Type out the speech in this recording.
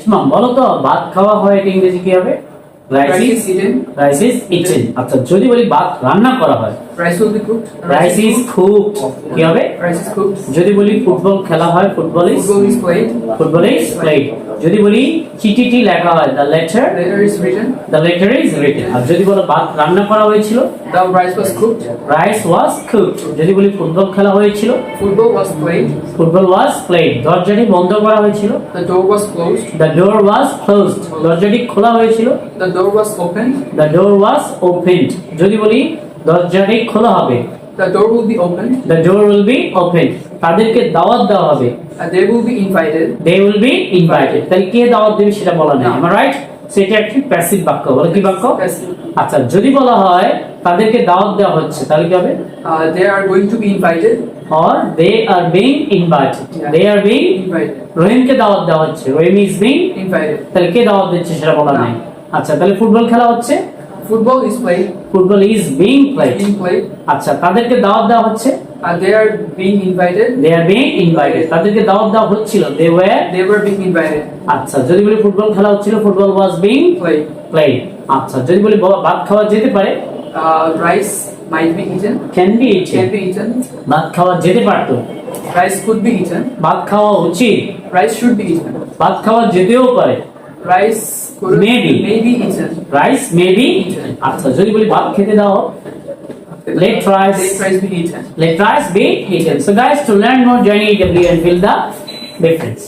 ইসমাম বলো তো ভাত খাওয়া হয় এটা ইংরেজি কি হবে rice is Rice is is eaten. Rice is eaten আচ্ছা যদি বলি ভাত রান্না করা হয় Rice will be cooked. Rice is cooked কি হবে Rice is cooked. যদি বলি ফুটবল খেলা হয় football is. Football is played যদি বলি চিঠিটি লেখা হয় the letter. The letter is written আর যদি বলো ভাত রান্না করা হয়েছিল The rice was cooked. Rice was cooked যদি বলি ফুটবল খেলা হয়েছিল Football was played. Football was played দরজাটি বন্ধ করা হয়েছিল The door was closed. The door was closed দরজাটি খোলা হয়েছিল The door was opened. The door was opened যদি বলি দরজাটি খোলা হবে The door will be opened. The door will be open তাদেরকে দাওয়াত দেওয়া হবে they will be invited. They will be invited তাহলে কে দাওয়াত দেবে সেটা বলা নেই না। আমার রাইট সেটা একটি প্যাসিভ বাক্য বলে কি বাক্য আচ্ছা যদি বলা হয় তাদেরকে দাওয়াত দেওয়া হচ্ছে তাহলে কি হবে they are going to be invited. Or they are being invited. They are being Invited. রহিমকে দাওয়াত দেওয়া হচ্ছে রহিম ইজ বিং Invited. তাহলে কে দাওয়াত দিচ্ছে সেটা বলা। নাই আচ্ছা তাহলে ফুটবল খেলা হচ্ছে Football is played. Football is being played Being played. আচ্ছা তাদেরকে দাওয়াত দেওয়া হচ্ছে And they are being invited. They are being invited তাদেরকে দাওয়াত দেওয়া হচ্ছিল they were They were being invited. আচ্ছা যদি বলি ফুটবল খেলা হচ্ছিল football was being Played. Played আচ্ছা যদি বলি ভাত খাওয়া যেতে পারে Uh, rice might be can be eaten Can be eaten. ভাত খাওয়া যেতে পারতো Rice could be eaten. ভাত খাওয়া উচিত Rice should be eaten. ভাত খাওয়া যেতেও পারে Rice could Maybe. may be eaten. Rice maybe আচ্ছা যদি বলি ভাত খেতে দাও Let rice- Let rice be eaten. let rice be eaten so guys to learn more join EW and feel the difference